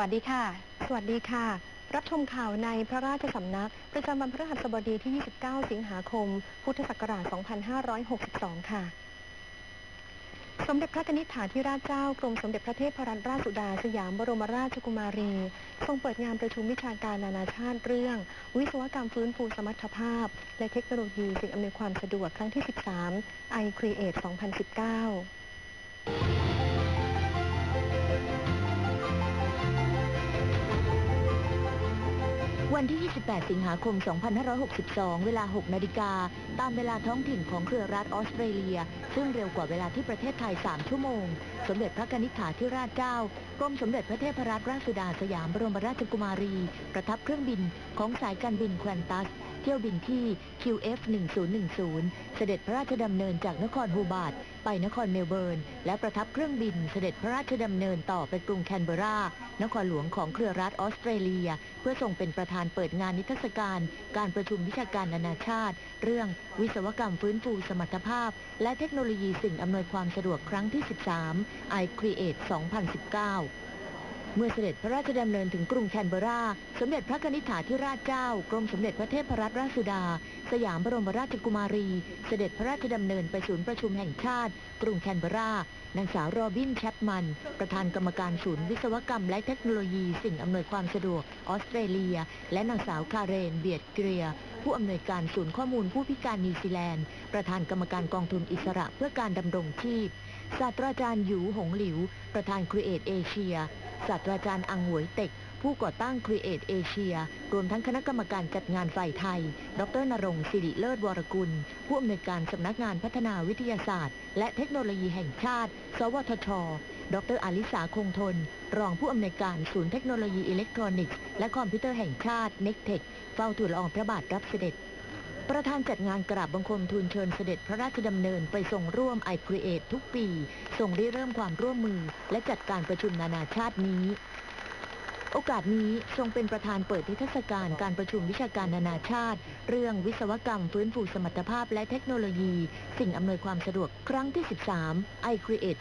วัสดีค่ะ สวัสดีค่ะ รับชมข่าวในพระราชสำนัก ประจำวันพฤหัสบดีที่ 29 สิงหาคม พุทธศักราช 2562 ค่ะ สมเด็จพระนิษฐาธิราชเจ้ากรมสมเด็จพระเทพรัตนราชสุดาสยามบรมราชกุมารี ทรงเปิดงานประชุมวิชาการนานาชาติเรื่อง วิศวกรรมฟื้นฟูสมรรถภาพ และเทคโนโลยีสิ่งอำนวยความสะดวกครั้งที่ 13 i Create 2019 วันที่ 28 สิงหาคม 2562 เวลา 6 นาฬิกา ตามเวลาท้องถิ่นของเครือรัฐออสเตรเลีย ซึ่งเร็วกว่าเวลาที่ประเทศไทย 3 ชั่วโมง สมเด็จพระนิษฐาธิราชเจ้ากรมสมเด็จพระเทพรัตนราชสุดาสยามบรมราชกุมารี ประทับเครื่องบินของสายการบินแควนตัส เที่ยวบินที่ QF 1010 เสด็จพระราชดำเนินจากนครฮูบาร์ดไปนครเมลเบิร์น และประทับเครื่องบินเสด็จพระราชดำเนินต่อไปกรุงแคนเบรา นครหลวงของเครือรัฐออสเตรเลีย เพื่อส่งเป็นประธานเปิดงานนิทรรศการ การประชุมวิชาการนานาชาติ เรื่องวิศวกรรมฟื้นฟูสมรรถภาพ และเทคโนโลยีสิ่งอำนวยความสะดวกครั้งที่ 13 i Create 2019 เมื่อเสด็จพระราชดำเนินถึงกรุงแคนเบรา สมเด็จพระนิษฐาธิราชเจ้า กรมสมเด็จพระเทพรัตนราชสุดา สยามบรมราชกุมารี เสด็จพระราชดำเนินไปศูนย์ประชุมแห่งชาติ กรุงแคนเบรานางสาวโรบินแชปมัน ประธานกรรมการศูนย์วิศวกรรมและเทคโนโลยี สิ่งอำนวยความสะดวกออสเตรเลีย และนางสาวคาเรน เบียดเกรีย ผู้อำนวยการศูนย์ข้อมูลผู้พิการนิวซีแลนด์ ประธานกรรมการกองทุนอิสระเพื่อการดำรงชีพศาสตราจารย์หยูหงหลิว ประธาน Create Asia ศาสตราจารย์อังหวยเต็ก ผู้ก่อตั้ง Create Asia รวมทั้งคณะกรรมการจัดงานฝ่ายไทย ดรนรงค์สิริเลิศวรกุล ผู้อำนวยการสำนักงานพัฒนาวิทยาศาสตร์ และเทคโนโลยีแห่งชาติ สวทช ดรอลิสาคงทน รองผู้อำนวยการศูนย์เทคโนโลยีอิเล็กทรอนิกส์และคอมพิวเตอร์แห่งชาติ n e c t e c h เฝ้าทูลละอองพระบาทรับเสด็จ ประธานจัดงานกราบบังคมทูลเชิญเสด็จพระราชดำเนินไปทรงร่วม i Create ทุกปีทรงริเริ่มความร่วมมือ และจัดการประชุมนานาชาตินี้ โอกาสนี้ทรงเป็นประธานเปิดนิทรรศการการประชุมวิชาการนานาชาติ เรื่องวิศวกรรมฟื้นฟูสมรรถภาพและเทคโนโลยี สิ่งอำนวยความสะดวกครั้งที่ 13 i Create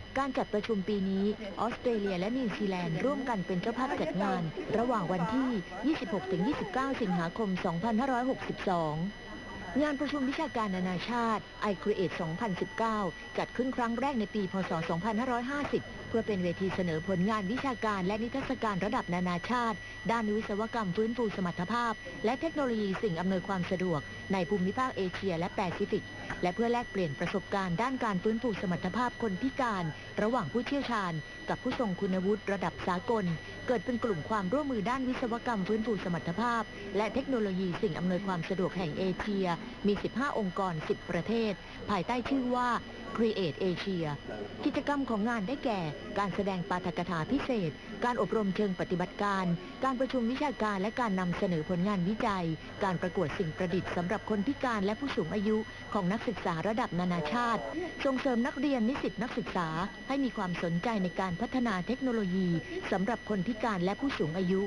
2019 การจัดประชุมปีนี้ ออสเตรเลียและนิวซีแลนด์ร่วมกันเป็นเจ้าภาพจัดงาน ระหว่างวันที่ 26-29 สิงหาคม 2562งานประชุมวิชาการนานาชาติ i Create 2019 จัดขึ้นครั้งแรกในปี พศ 2550 พื่อเป็นเวทีเสนอผลงานวิชาการและนิทรรศการระดับนานาชาติ ด้านวิศวกรรมฟื้นฟูสมรรถภาพ และเทคโนโลยีสิ่งอำนวยความสะดวก ในภูมิภาคเอเชียและแปซิฟิก และเพื่อแลกเปลี่ยนประสบการณ์ด้านการฟื้นฟูสมรรถภาพคนพิการ ระหว่างผู้เชี่ยวชาญ กับผู้ทรงคุณวุฒิระดับสากล เกิดเป็นกลุ่มความร่วมมือด้านวิศวกรรมฟื้นฟูสมรรถภาพ และเทคโนโลยีสิ่งอำนวยความสะดวกแห่งเอเชีย มี 15 องค์กร 10 ประเทศ ภายใต้ชื่อว่า Create Asia กิจกรรมของงานได้แก่ การแสดงปาฐกถาพิเศษ การอบรมเชิงปฏิบัติการ การประชุมวิชาการและการนำเสนอผลงานวิจัย การประกวดสิ่งประดิษฐ์สำหรับคนพิการและผู้สูงอายุของนักศึกษาระดับนานาชาติ ส่งเสริมนักเรียนนิสิตนักศึกษา ให้มีความสนใจในการพัฒนาเทคโนโลยีสำหรับคนพิการและผู้สูงอายุ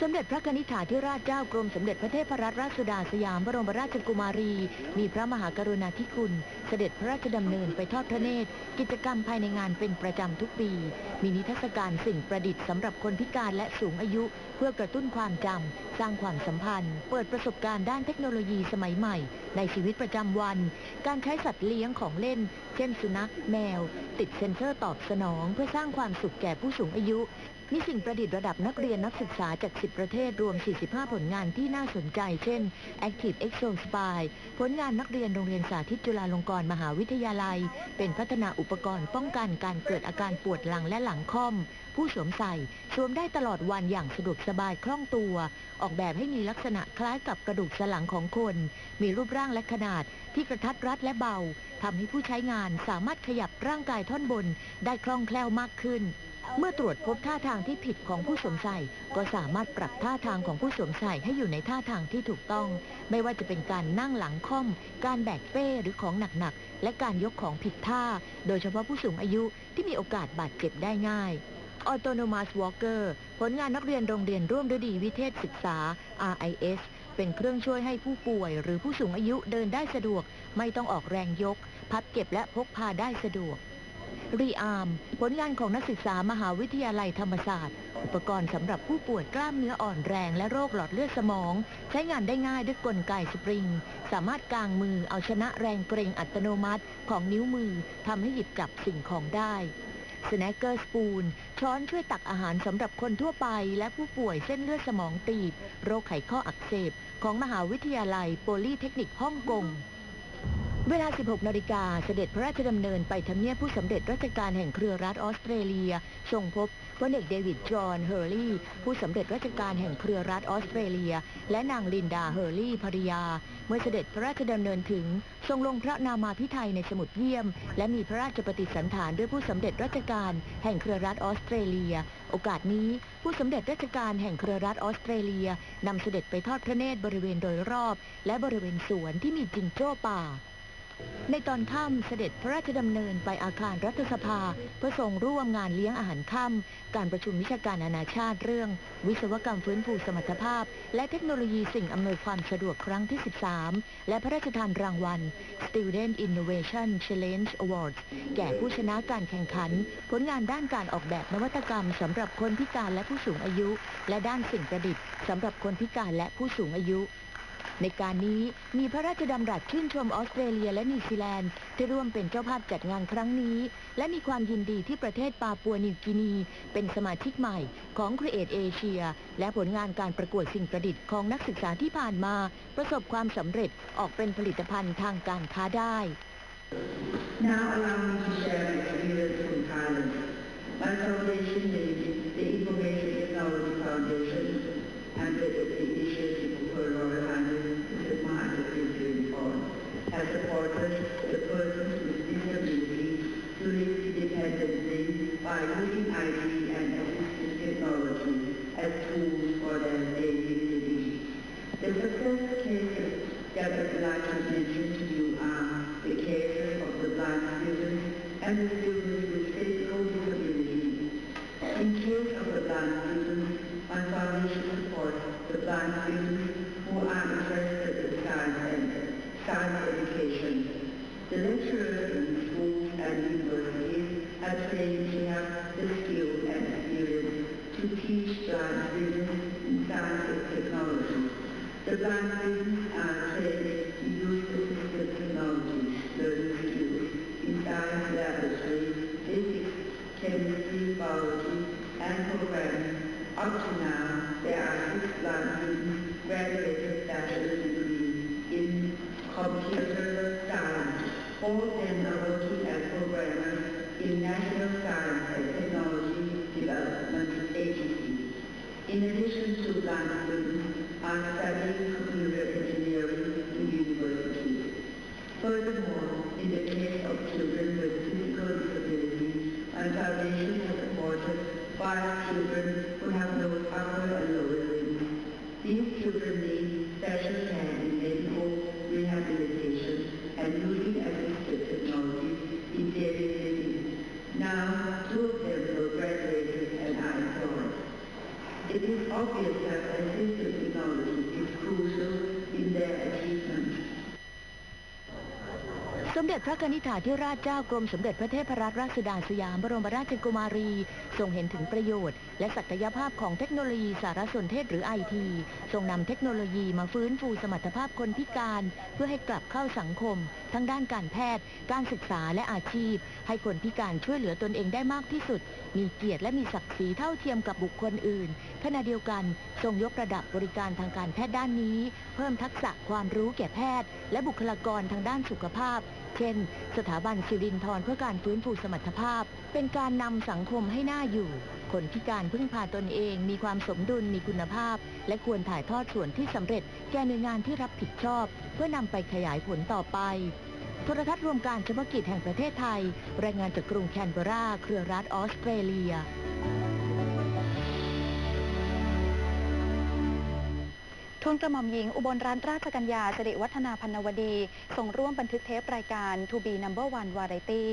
สมเด็จพระนิษฐาธิราชเจ้ากรมสมเด็จพระเทพรัตนราชสุดาสยามบรมราชกุมารี มีพระมหากรุณาธิคุณ เสด็จพระราชดำเนินไปทอดพระเนตร กิจกรรมภายในงานเป็นประจำทุกปี มีนิทรรศการสิ่งประดิษฐ์สำหรับคนพิการและสูงอายุ เพื่อกระตุ้นความจำ สร้างความสัมพันธ์ เปิดประสบการณ์ด้านเทคโนโลยีสมัยใหม่ ในชีวิตประจำวัน การใช้สัตว์เลี้ยงของเล่น เช่น สุนัข แมว ติดเซ็นเซอร์ตอบสนอง เพื่อสร้างความสุขแก่ผู้สูงอายุ มีสิ่งประดิษฐ์ระดับนักเรียนนักศึกษาจาก 10 ประเทศรวม 45 ผลงานที่น่าสนใจ เช่น Active Exo Spy ผลงานนักเรียนโรงเรียนสาธิตจุฬาลงกรณ์มหาวิทยาลัย เป็นพัฒนาอุปกรณ์ป้องกันการเกิดอาการปวดหลังและหลังค่อม ผู้สวมใส่สวมได้ตลอดวันอย่างสะดวกสบายคล่องตัว ออกแบบให้มีลักษณะคล้ายกับกระดูกสันหลังของคน มีรูปร่างและขนาดที่กระทัดรัดและเบาทำให้ผู้ใช้งานสามารถขยับร่างกายท่อนบนได้คล่องแคล่วมากขึ้น เมื่อตรวจพบท่าทางที่ผิดของผู้สวมใส่ ก็สามารถปรับท่าทางของผู้สวมใส่ให้อยู่ในท่าทางที่ถูกต้อง ไม่ว่าจะเป็นการนั่งหลังค่อม การแบกเป้หรือของหนักๆ และการยกของผิดท่า โดยเฉพาะผู้สูงอายุที่มีโอกาสบาดเจ็บได้ง่าย Autonomous Walker ผลงานนักเรียนโรงเรียนร่วมฤดีวิเทศศึกษา RIS เป็นเครื่องช่วยให้ผู้ป่วย หรือผู้สูงอายุเดินได้สะดวก ไม่ต้องออกแรงยก พับเก็บและพกพาได้สะดวก รีอาร์มผลงานของนักศึกษามหาวิทยาลัยธรรมศาสตร์ อุปกรณ์สำหรับผู้ป่วยกล้ามเนื้ออ่อนแรงและโรคหลอดเลือดสมอง ใช้งานได้ง่ายด้วยกลไกสปริง สามารถกางมือเอาชนะแรงเกรงอัตโนมัติของนิ้วมือทำให้หยิบจับสิ่งของได้สแนคเกอร์สปูนช้อนช่วยตักอาหารสำหรับคนทั่วไป และผู้ป่วยเส้นเลือดสมองตีบ โรคไขข้ออักเสบ ของมหาวิทยาลัยโปลีเทคนิคฮ่องกง เวลา 16 นาฬิกาเสด็จพระราชดำเนินไปทำเนียบผู้สำเร็จราชการแห่งเครือรัฐออสเตรเลียทรงพบพลเอกเดวิดจอห์นเฮอร์ลีย์ผู้สำเร็จราชการแห่งเครือรัฐออสเตรเลีย และนางลินดาเฮอร์ลีย์ภริยา เมื่อเสด็จพระราชดำเนินถึง ทรงลงพระนามาพิไทยในสมุดเยี่ยม และมีพระราชปฏิสันถานด้วยผู้สำเร็จราชการแห่งเครือรัฐออสเตรเลีย โอกาสนี้ผู้สำเร็จราชการแห่งเครือรัฐออสเตรเลียนำเสด็จไปทอดพระเนตรบริเวณโดยรอบ และบริเวณสวนที่มีจิงโจ้ป่า ในตอนค่ำเสด็จพระราชดำเนินไปอาคารรัฐสภาเพื่อทรงร่วมงานเลี้ยงอาหารค่ำการประชุมวิชาการนานาชาติเรื่อง วิศวกรรมฟื้นฟูสมรรถภาพ และเทคโนโลยีสิ่งอำนวยความสะดวกครั้งที่ 13 และพระราชทานรางวัล Student Innovation Challenge Awards แก่ผู้ชนะการแข่งขัน ผลงานด้านการออกแบบนวัตกรรมสำหรับคนพิการและผู้สูงอายุ และด้านสิ่งประดิษฐ์สำหรับคนพิการและผู้สูงอายุ ในการนี้มีพระราชดำรัสชื่นชมออสเตรเลียและนิวซีแลนด์ที่ร่วมเป็นเจ้าภาพจัดงานครั้งนี้ และมีความยินดีที่ประเทศปาปัวนิวกินี เป็นสมาชิกใหม่ของ Create Asia และผลงานการประกวดสิ่งประดิษฐ์ของนักศึกษาที่ผ่านมา ประสบความสำเร็จออกเป็นผลิตภัณฑ์ทางการค้าได้ Now allow me to share my experience from Thailand. My foundation by using IT and assistive technology as tools for their daily living. The success cases that I would like to mention to you are the cases of the blind students and the students with physical disabilities. In case of the blind students, my foundation supports the blind students who are interested in science and science education. The lecturers in schools and universities have claimed to have the skill and experience to teach blind science and technology. The blind students are trained to use assistive technologies, learning skills in science laboratories, physics, chemistry, biology, and programming. Up to now, there are six blind students graduated bachelor's degree in computer science. Four National Science and Technology Development Agency. In addition to blind students, are studying ระกนิษฐาธิราชเจ้ากรมสมเด็จพระเทพรัตนราชสุดาสยามบรมราชกุมารี ทรงเห็นถึงประโยชน์ และศักยภาพของเทคโนโลยีสารสนเทศหรือไอทีทรงนำเทคโนโลยีมาฟื้นฟูสมรรถภาพคนพิการ เพื่อให้กลับเข้าสังคม ทั้งด้านการแพทย์ การศึกษาและอาชีพ ให้คนพิการช่วยเหลือตนเองได้มากที่สุด มีเกียรติและมีศักดิ์ศรีเท่าเทียมกับบุคคลอื่นขณะเดียวกันทรงยกระดับบริการทางการแพทย์ด้านนี้ เพิ่มทักษะความรู้แก่แพทย์ และบุคลากรทางด้านสุขภาพ เช่น สถาบันสิรินทรเพื่อการฟื้นฟูสมรรถภาพ เป็นการนำสังคมให้หน่าอยู่ คนพิการพึ่งพาตนเอง มีความสมดุลมีคุณภาพ และควรถ่ายทอดส่วนที่สำเร็จ แก่หน่วยงานที่รับผิดชอบ เพื่อนำไปขยายผลต่อไปโทรทัศน์รวมการเฉพาะกิจแห่งประเทศไทย รายงานจากกรุงแคนเบรา เครือรัฐออสเตรเลีย ทูลกระหม่อมหญิงอุบลรัตนราชกัญญาสิริวัฒนาพันนวดี ส่งร่วมบันทึกเทปรายการ To be number one variety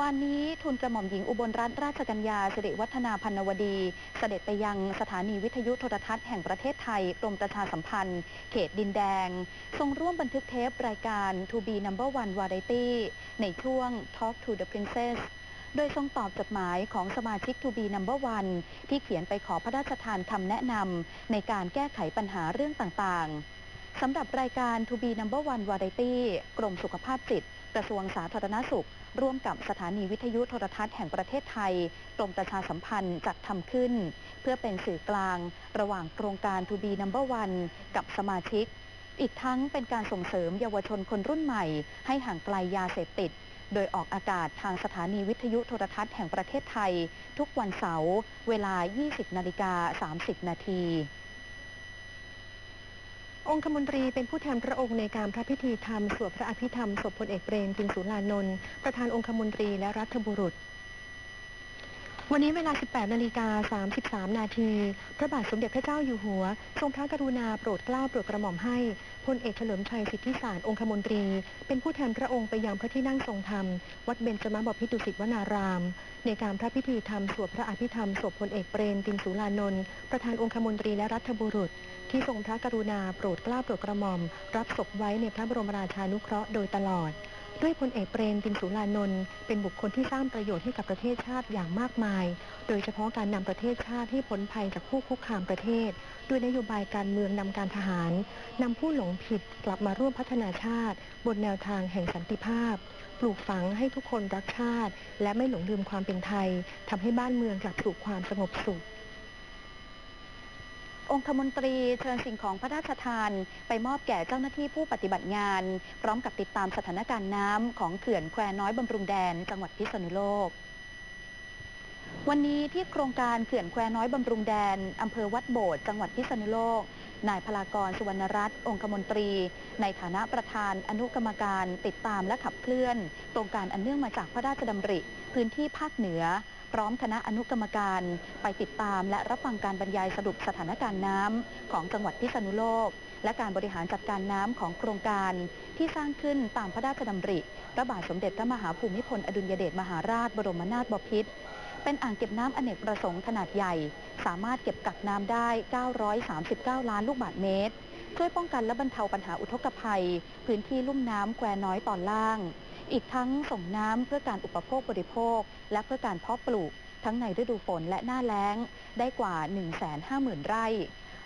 วันนี้ทุนกระหม่อมหญิงอุบลรัตนราชกัญญาสิริวัฒนาพันวดี เสด็จไปยังสถานีวิทยุโทรทัศน์แห่งประเทศไทยกรมประชาสัมพันธ์ เขตดินแดง ทรงร่วมบันทึกเทปรายการ To be number one variety ในช่วง Talk to the Princess โดยทรงตอบจดหมายของสมาชิก To be number one ที่เขียนไปขอพระราชทานคำแนะนำในการแก้ไขปัญหาเรื่องต่างๆสำหรับรายการ To be number one variety กรมสุขภาพจิต กระทรวงสาธารณสุข ร่วมกับสถานีวิทยุโทรทัศน์แห่งประเทศไทย กรมประชาสัมพันธ์จัดทำขึ้น เพื่อเป็นสื่อกลาง ระหว่างโครงการ To be number one กับสมาชิกอีกทั้งเป็นการส่งเสริมเยาวชนคนรุ่นใหม่ ให้ห่างไกลยาเสพติด โดยออกอากาศทางสถานีวิทยุโทรทัศน์แห่งประเทศไทย ทุกวันเสาร์เวลา 20 นาฬิกา 30 นาทีองคมนตรีเป็นผู้แทนพระองค์ในการพระพิธีธรรมสวดพระอภิธรรมศพพลเอกเปรมจินสุรานนท์ประธานองคมนตรีและรัฐบุรุษ วันนี้เวลา 18 นาฬิกา 33 นาที พระบาทสมเด็จพระเจ้าอยู่หัว ทรงพระกรุณาโปรดเกล้าโปรดกระหม่อมให้ พลเอกเฉลิมชัยสิทธิสารองคมนตรี เป็นผู้แทนพระองค์ไปยังพระที่นั่งทรงธรรม วัดเบญจมบพิตรดุสิตวนาราม ในการพระพิธีธรรมสวดพระอภิธรรมศพพลเอกเปรมตินสุรานนท์ประธานองคมนตรีและรัฐบุรุษ ที่ทรงพระกรุณาโปรดเกล้าโปรดกระหม่อม รับศพไว้ในพระบรมราชานุเคราะห์โดยตลอด ด้วยพลเอกเปรมตินสุรานนท์เป็นบุคคลที่สร้างประโยชน์ให้กับประเทศชาติอย่างมากมาย โดยเฉพาะการนำประเทศชาติให้พ้นภัยจากผู้คุกคามประเทศ ด้วยนโยบายการเมืองนำการทหารนำผู้หลงผิดกลับมาร่วมพัฒนาชาติ บนแนวทางแห่งสันติภาพ ปลูกฝังให้ทุกคนรักชาติ และไม่หลงลืมความเป็นไทยทำให้บ้านเมืองกลับสู่ความสงบสุข องคมนตรีเชิญสิ่งของพระราชทาน ไปมอบแก่เจ้าหน้าที่ผู้ปฏิบัติงาน พร้อมกับติดตามสถานการณ์น้ำของเขื่อนแควน้อยบำรุงแดน จังหวัดพิษณุโลก วันนี้ที่โครงการเขื่อนแควน้อยบำรุงแดนอำเภอวัดโบสถ์จังหวัดพิษณุโลก นายพลากรสุวรรณรัตน์องคมนตรี ในฐานะประธานอนุกรรมการติดตามและขับเคลื่อนโครงการอันเนื่องมาจากพระราชดำริ พื้นที่ภาคเหนือ พร้อมคณะอนุกรรมการไปติดตาม และรับฟังการบรรยายสรุปสถานการณ์น้ำของจังหวัดพิษณุโลก และการบริหารจัดการน้ำของโครงการ ที่สร้างขึ้นตามพระราชดำริ พระบาทสมเด็จพระมหาภูมิพลอดุลยเดชมหาราชบรมนาถบพิตรเป็นอ่างเก็บน้ำอเนกประสงค์ขนาดใหญ่ สามารถเก็บกักน้ำได้ 939 ล้านลูกบาศก์เมตร ช่วยป้องกันและบรรเทาปัญหาอุทกภัย พื้นที่ลุ่มน้ำแควน้อยตอนล่าง อีกทั้งส่งน้ำเพื่อการอุปโภคบริโภค และเพื่อการเพาะปลูก ทั้งในฤดูฝนและหน้าแล้ง ได้กว่า 150,000 ไร่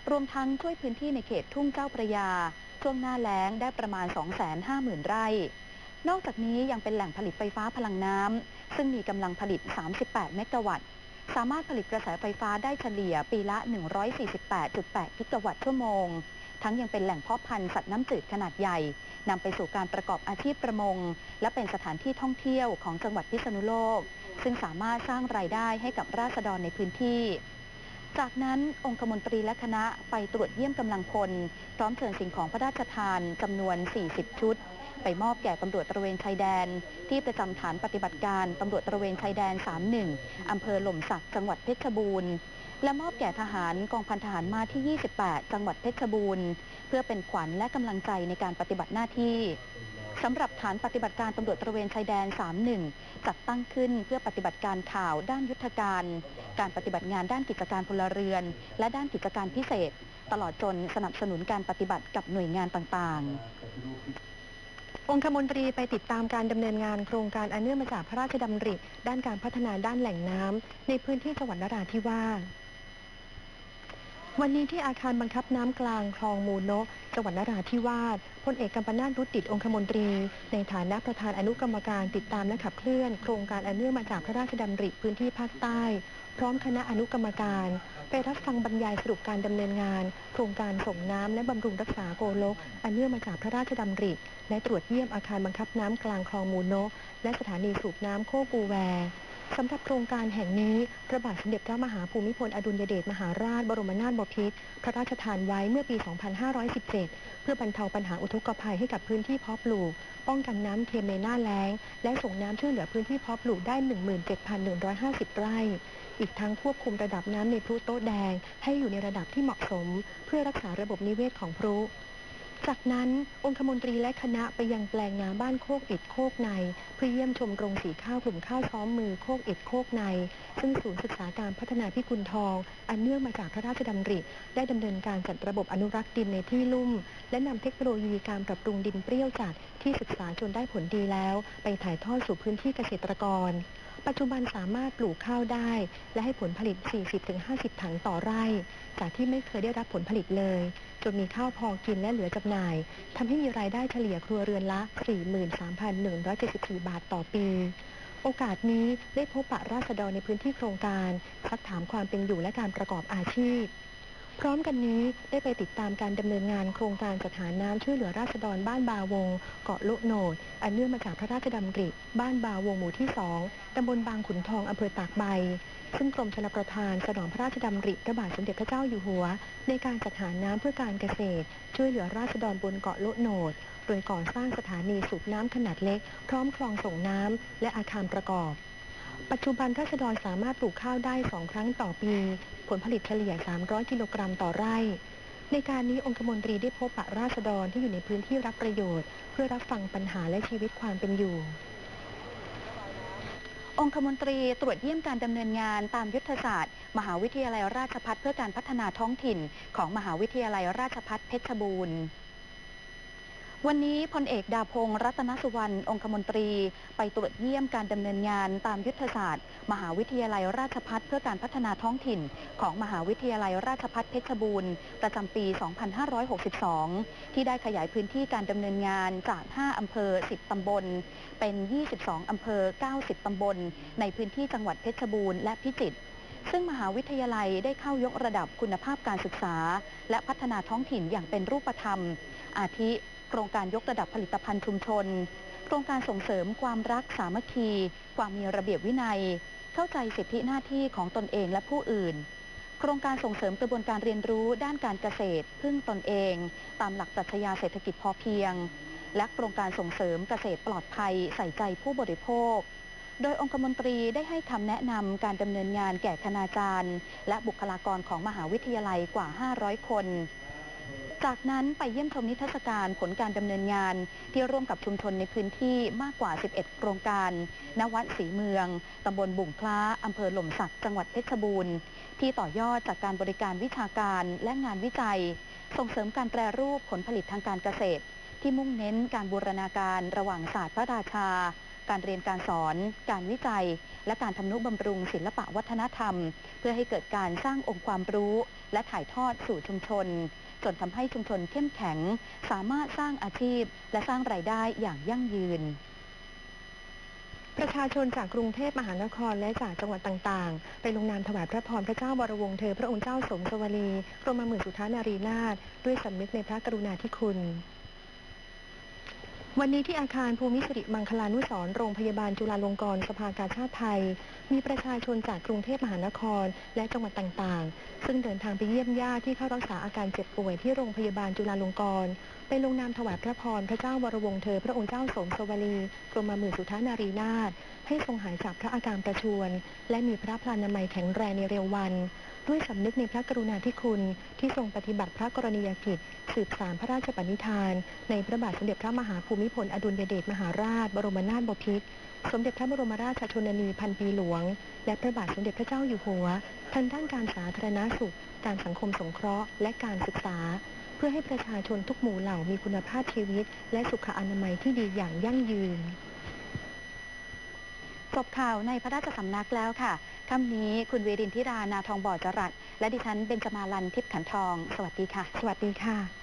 รวมทั้งช่วยพื้นที่ในเขตทุ่งเจ้าพระยา ช่วงหน้าแล้งได้ประมาณ 250,000 ไร่ นอกจากนี้ยังเป็นแหล่งผลิตไฟฟ้าพลังน้ำซึ่งมีกำลังผลิต 38 เมกะวัตต์สามารถผลิตกระแสไฟฟ้าได้เฉลี่ยปีละ 148.8 กิกะวัตต์ชั่วโมง ทั้งยังเป็นแหล่งเพาะพันธุ์สัตว์น้ำจืดขนาดใหญ่นำไปสู่การประกอบอาชีพประมง และเป็นสถานที่ท่องเที่ยวของจังหวัดพิษณุโลก ซึ่งสามารถสร้างรายได้ให้กับราษฎรในพื้นที่จากนั้นองคมนตรีและคณะไปตรวจเยี่ยมกำลังพล พร้อมเชิญสิ่งของพระราชทานจำนวน 40 ชุด ไปมอบแก่ตำรวจตระเวนชายแดน ที่ประจำฐานปฏิบัติการตำรวจตระเวนชายแดน 31 อำเภอหล่มสักจังหวัดเพชรบูรณ์ และมอบแก่ทหารกองพันทหารมาที่ 28 จังหวัดเพชรบูรณ์ เพื่อเป็นขวัญและกำลังใจในการปฏิบัติหน้าที่สำหรับฐานปฏิบัติการตำรวจตระเวนชายแดน 31 จัดตั้งขึ้นเพื่อปฏิบัติการข่าวด้านยุทธการ การปฏิบัติงานด้านกิจการพลเรือน และด้านกิจการพิเศษ ตลอดจนสนับสนุนการปฏิบัติกับหน่วยงานต่างๆ องคมนตรีไปติดตามการดำเนินงานโครงการอันเนื่องมาจากพระราชดำริ ด้านการพัฒนาด้านแหล่งน้ำในพื้นที่จังหวัดนราธิวาส วันนี้ที่อาคารบังคับน้ำกลางคลองมูโนะจังหวัดนราธิวาสพลเอกกัมปนาตรุติดองคมนตรี ในฐานะประธานอนุกรรมการติดตามและขับเคลื่อน โครงการอันเนื่องมาจากพระราชดำริพื้นที่ภาคใต้ พร้อมคณะอนุกรรมการ ไปรับฟังบรรยายสรุปการดำเนินงาน โครงการส่งน้ำและบำรุงรักษาโกลก อันเนื่องมาจากพระราชดำริ และตรวจเยี่ยมอาคารบังคับน้ำกลางคลองมูโนะและสถานีสูบน้ำโคกูแว สำหรับโครงการแห่งนี้ พระบาทสมเด็จพระมหาภูมิพลอดุลยเดชมหาราช บรมนาถบพิตรพระราชทานไว้เมื่อปี 2517 เพื่อบรรเทาปัญหาอุทกภัยให้กับพื้นที่เพาะปลูก ป้องกันน้ำเค็มในหน้าแล้ง และส่งน้ำช่วยเหลือพื้นที่เพาะปลูกได้ 17,150 ไร่ อีกทั้งควบคุมระดับน้ำในพลุโต๊ะแดง ให้อยู่ในระดับที่เหมาะสม เพื่อรักษาระบบนิเวศของพลุ จากนั้นองคมนตรีและคณะไปยังแปลงนาบ้านโคกเอ็ดโคกใน เพื่อเยี่ยมชมโรงสีข้าวกลุ่มข้าวซ้อมมือโคกเอ็ดโคกใน ซึ่งศูนย์ศึกษาการพัฒนาพิกุลทอง อันเนื่องมาจากพระราชดำริ ได้ดำเนินการจัดระบบอนุรักษ์ดินในที่ลุ่ม และนำเทคโนโลยีการปรับปรุงดินเปรี้ยวจัดที่ศึกษาจนได้ผลดีแล้ว ไปถ่ายทอดสู่พื้นที่เกษตรกร ปัจจุบันสามารถปลูกข้าวได้ และให้ผลผลิต 40-50 ถังต่อไร่ จากที่ไม่เคยได้รับผลผลิตเลย จนมีข้าวพอกินและเหลือจำหน่ายทำให้มีรายได้เฉลี่ยครัวเรือนละ 43,174 บาทต่อปี โอกาสนี้ได้พบปะราษฎรในพื้นที่โครงการ ซักถามความเป็นอยู่และการประกอบอาชีพ พร้อมกันนี้ได้ไปติดตามการดำเนินงานโครงการจัดหาน้ำช่วยเหลือราษฎรบ้านบาวง เกาะละโนด อันเนื่องมาจากพระราชดำริ บ้านบาวงหมู่ที่สองตำบลบางขุนทองอำเภอตากใบ ซึ่งกรมชลประทานสนองพระราชดำริพระบาทสมเด็จพระเจ้าอยู่หัว ในการจัดหาน้ำเพื่อการเกษตร ช่วยเหลือราษฎรบนเกาะละโนด โดยก่อสร้างสถานีสูบน้ำขนาดเล็ก พร้อมคลองส่งน้ำและอาคารประกอบ ปัจจุบันราษฎรสามารถปลูกข้าวได้ 2 ครั้งต่อปี ผลผลิตเฉลี่ย 300 กิโลกรัมต่อไร่ ในการนี้องคมนตรีได้พบปะราษฎรที่อยู่ในพื้นที่รับประโยชน์ เพื่อรับฟังปัญหาและชีวิตความเป็นอยู่ องคมนตรีตรวจเยี่ยมการดำเนินงานตามยุทธศาสตร์ มหาวิทยาลัยราชภัฏเพื่อการพัฒนาท้องถิ่น ของมหาวิทยาลัยราชภัฏเพชรบูรณ์ วันนี้พลเอกดาพงศ์รัตนสุวรรณองคมนตรี ไปตรวจเยี่ยมการดำเนินงานตามยุทธศาสตร์ มหาวิทยาลัยราชภัฏเพื่อการพัฒนาท้องถิ่น ของมหาวิทยาลัยราชภัฏเพชรบูรณ์ ประจำปี 2562 ที่ได้ขยายพื้นที่การดำเนินงานจาก 5 อำเภอ 10 ตำบล เป็น 22 อำเภอ 90 ตำบล ในพื้นที่จังหวัดเพชรบูรณ์และพิจิตรซึ่งมหาวิทยาลัยได้เข้ายกระดับคุณภาพการศึกษา และพัฒนาท้องถิ่นอย่างเป็นรูปธรรม อาทิ โครงการยกระดับผลิตภัณฑ์ชุมชน โครงการส่งเสริมความรักสามัคคี ความมีระเบียบวินัย เข้าใจสิทธิหน้าที่ของตนเองและผู้อื่น โครงการส่งเสริมกระบวนการเรียนรู้ด้านการเกษตร พึ่งตนเอง ตามหลักปรัชญาเศรษฐกิจพอเพียง และโครงการส่งเสริมเกษตรปลอดภัยใส่ใจผู้บริโภคโดยองคมนตรีได้ให้คำแนะนำการดำเนินงานแก่คณาจารย์ และบุคลากรของมหาวิทยาลัยกว่า 500 คน จากนั้นไปเยี่ยมชมนิทรรศการผลการดำเนินงาน ที่ร่วมกับชุมชนในพื้นที่มากกว่า 11 โครงการ ณ วัดศรีเมือง ตำบลบุ่งคล้าอำเภอหล่มสัก จังหวัดเพชรบูรณ์ ที่ต่อยอดจากการบริการวิชาการและงานวิจัย ส่งเสริมการแปรรูปผลผลิตทางการเกษตร ที่มุ่งเน้นการบูรณาการระหว่างศาสตร์พระราชา การเรียนการสอน การวิจัย และการทำนุบำรุงศิลปะวัฒนธรรม เพื่อให้เกิดการสร้างองค์ความรู้ และถ่ายทอดสู่ชุมชน จนทำให้ชุมชนเข้มแข็ง สามารถสร้างอาชีพ และสร้างรายได้อย่างยั่งยืนประชาชนจากกรุงเทพมหานครและจากจังหวัดต่างๆ ไปลงนามถวายพระพรพระเจ้าวรวงศ์เธอพระองค์เจ้าสมสวรีกรมหมื่นสุทานารีนาถด้วยสำนึกในพระกรุณาธิคุณ วันนี้ที่อาคารภูมิสิริมังคลานุสรโรงพยาบาลจุฬาลงกรณ์สภากาชาติไทย มีประชาชนจากกรุงเทพมหานคร และจังหวัดต่างๆ ซึ่งเดินทางไปเยี่ยมญาติที่เข้ารักษาอาการเจ็บป่วยที่โรงพยาบาลจุฬาลงกรณ์ ไปลงนามถวายพระพรพระเจ้าวรวงเธอ พระองค์เจ้าสมสวรีกรมหมื่นสุทานารีนาถให้ทรงหายจากพระอาการประชวรและมีพระพลานามัยแข็งแรงในเร็ววัน ด้วยสำนึกในพระกรุณาธิคุณที่ทรงปฏิบัติพระกรณียกิจ สืบสานพระราชปณิธาน ในพระบาทสมเด็จพระมหาภูมิพลอดุลยเดชมหาราช บรมนาถบพิตรสมเด็จพระบรมราชชนนีพันปีหลวง และพระบาทสมเด็จพระเจ้าอยู่หัวทางด้านการสาธารณสุข การสังคมสงเคราะห์ และการศึกษา เพื่อให้ประชาชนทุกหมู่เหล่ามีคุณภาพชีวิต และสุขอนามัยที่ดีอย่างยั่งยืนจบข่าวในพระราชสำนักแล้วค่ะค่ำนี้คุณเวรินทิรานาทองบ่อจรัสและดิฉันเบญจมาลันทิพย์ขันทอง สวัสดีค่ะ สวัสดีค่ะ